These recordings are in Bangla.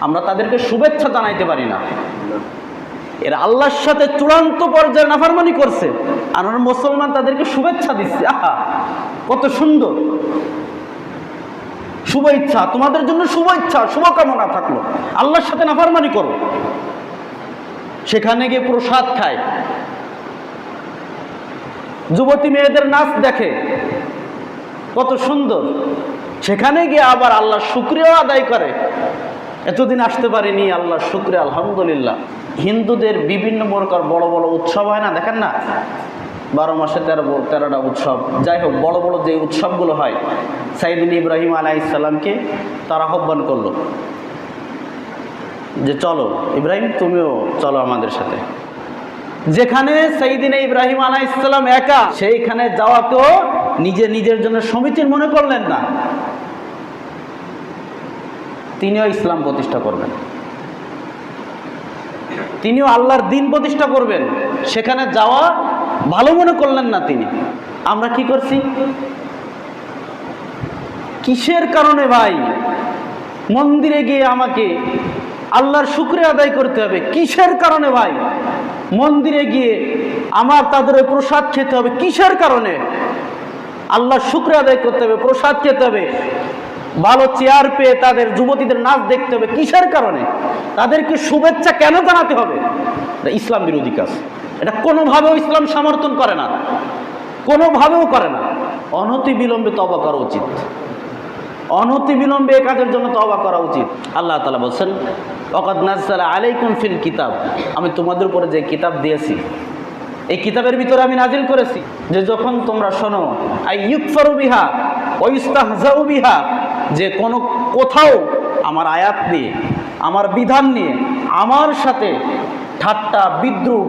আমরা তাদেরকে শুভেচ্ছা জানাইতে পারি না। এরা আল্লাহর সাথে চূড়ান্ত পর্যায়ে নাফারমানি করছে। আর মুসলমান তাদেরকে শুভেচ্ছা দিচ্ছে। আহা, কত সুন্দর। শুভেচ্ছা, তোমাদের জন্য শুভেচ্ছা, শুভকামনা থাকল। আল্লাহর সাথে নাফারমানি করো। সেখানে গিয়ে প্রসাদ খায়। যুবতী মেয়েদের নাচ দেখে। কত সুন্দর। সেখানে গিয়ে আবার আল্লাহ শুক্রিয়াও আদায় করে। এতদিন আসতে পারিনি, আল্লাহ শুক্রিয়া আলহামদুলিল্লাহ। হিন্দুদের বিভিন্ন প্রকার বড় বড় উৎসব হয় না, দেখেন না? বারো মাসে তেরো তেরোটা উৎসব। যাই হোক, বড় বড় যে উৎসবগুলো হয় সাইদিন ইব্রাহিম আলাইসাল্লামকে তারা আহ্বান করল যে, চলো, ইব্রাহিম, তুমিও চলো আমাদের সাথে। যেখানে সেইদিনে ইব্রাহিম আলাহ ইসলাম একা, সেইখানে যাওয়াকেও নিজে নিজের জন্য সমীচীন মনে করলেন না। তিনিও ইসলাম প্রতিষ্ঠা করবেন। তিনিও আল্লাহর দিন প্রতিষ্ঠা করবেন। সেখানে যাওয়া ভালো মনে করলেন না তিনি। আমরা কি করছি? কিসের কারণে ভাই? মন্দিরে গিয়ে আমাকে আল্লাহর শুক্রিয়া আদায় করতে হবে। কিসের কারণে ভাই? মন্দিরে গিয়ে আমার তাদের প্রসাদ খেতে হবে। কিসের কারণে? আল্লাহর শুক্রিয়া আদায় করতে হবে, প্রসাদ খেতে হবে, ভালো চেয়ার পেয়ে তাদের যুবতীদের নাচ দেখতে হবে। কিসের কারণে? তাদেরকে শুভেচ্ছা কেন জানাতে হবে? এটা ইসলাম বিরোধী কাজ। এটা কোনোভাবেও ইসলাম সমর্থন করে না। কোনোভাবেও করে না। অনতি বিলম্বে তবা করা উচিত। অনতি বিলম্বে এ কাজের জন্য তবা করা উচিত। আল্লাহ তালা বলছেন অকাদ নাজালা আলাইকুম ফিল কিতাব। আমি তোমাদের উপরে যে কিতাব দিয়েছি এই কিতাবের ভিতরে আমি নাজিল করেছি যে যখন তোমরা শোনো, আই বিহা ওইস্তাহজাউ বিহা যে কোনো কোথাও আমার আয়াত নিয়ে, আমার বিধান নিয়ে, আমার সাথে ঠাট্টা, বিদ্রুপ,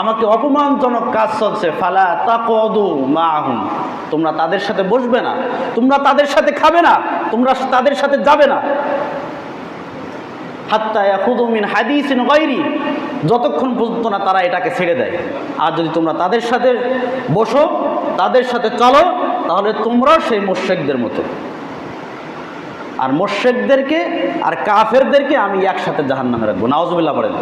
আমাকে অপমানজনক কাজ চলছে, ফালা তা তাকদু মাহুম। তোমরা তাদের সাথে বসবে না, তোমরা তাদের সাথে খাবে না, তোমরা তাদের সাথে যাবে না। হাত্তা ইয়াখুদু মিন হাদিসিন গায়রি যতক্ষণ পর্যন্ত না তারা এটাকে ছেড়ে দেয়। আর যদি তোমরা তাদের সাথে বসো, তাদের সাথে চলো, তাহলে তোমরাও সেই মোর্শেকদের মতো। আর মোর্শেকদেরকে আর কাফেরদেরকে আমি একসাথে জাহান্নামে রাখব। নাওজবিল্লা পড়েন।